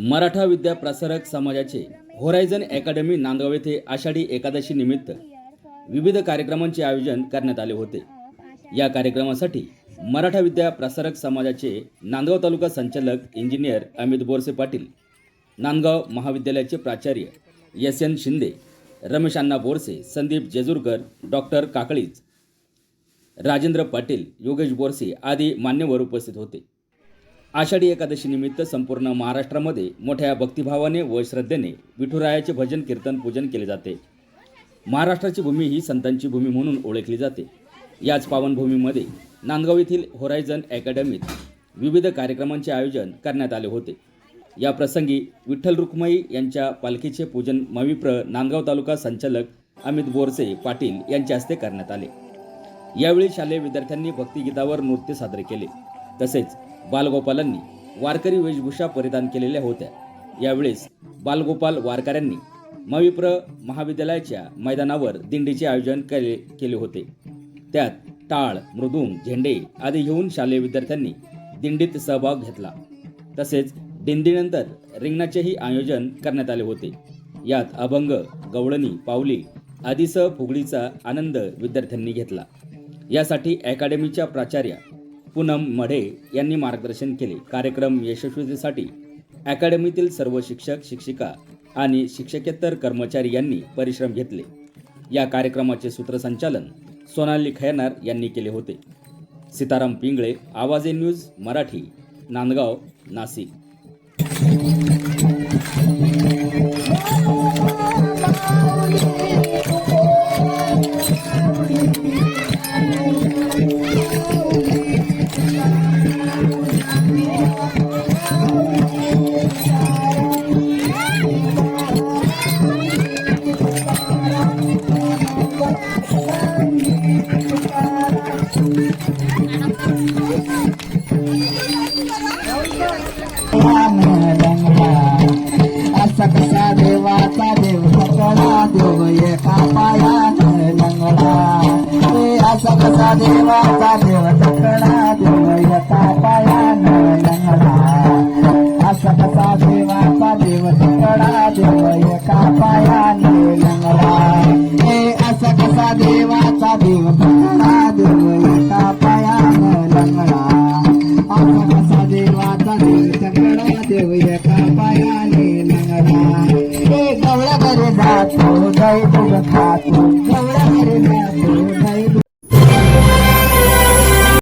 मराठा विद्या प्रसारक समाजाचे horizon academy Nandgaon येथे आषाढी एकादशी निमित्त विविध कार्यक्रमांचे आयोजन करण्यात आले होते. या कार्यक्रमासाठी मराठा विद्या प्रसारक समाजाचे नांदगाव तालुका संचालक इंजिनियर अमित बोरसे पाटील नांदगाव महाविद्यालयाचे प्राचार्य S N Shinde Ramesh Anna Borse Sandeep Jejurkar doctor Kaklij Rajendra Patil Yogesh Borse आदी मान्यवर उपस्थित होते. आषाढी एकादशीनिमित्त संपूर्ण महाराष्ट्रामध्ये मोठ्या भक्तिभावाने व श्रद्धेने विठुरायाचे भजन कीर्तन पूजन केले जाते. महाराष्ट्राची भूमी ही संतांची भूमी म्हणून ओळखली जाते. याच पावनभूमीमध्ये नांदगाव येथील होरायझन अकॅडमीत विविध कार्यक्रमांचे आयोजन करण्यात आले होते. या प्रसंगी विठ्ठल रुक्मई यांच्या पालखीचे पूजन मविप्र नांदगाव तालुका संचालक अमित बोरसे पाटील यांच्या हस्ते करण्यात आले. यावेळी शालेय विद्यार्थ्यांनी भक्तिगीतावर नृत्य सादर केले. तसेच बालगोपालांनी वारकरी वेशभूषा परिधान केलेल्या होत्या. यावेळेस बालगोपाल वारकऱ्यांनी मविप्र महाविद्यालयाच्या मैदानावर दिंडीचे आयोजन केले केले होते. त्यात टाळ मृदुंग झेंडे आदी घेऊन शालेय विद्यार्थ्यांनी दिंडीत सहभाग घेतला. तसेच दिंडीनंतर रिंगणाचेही आयोजन करण्यात आले होते. यात अभंग गवळणी पावली आदीसह फुगडीचा आनंद विद्यार्थ्यांनी घेतला. यासाठी अकॅडमीच्या प्राचार्या पूनम मढे यांनी मार्गदर्शन केले. कार्यक्रम यशस्वीतेसाठी अकॅडमीतील सर्व शिक्षक शिक्षिका आणि शिक्षकेतर कर्मचारी यांनी परिश्रम घेतले. या कार्यक्रमाचे सूत्रसंचालन सोनाली खैनार यांनी केले होते. सीताराम पिंगळे आवाजे न्यूज मराठी नांदगाव नाशिक. देवाचा देव सकळा देव एका पाया Thank you.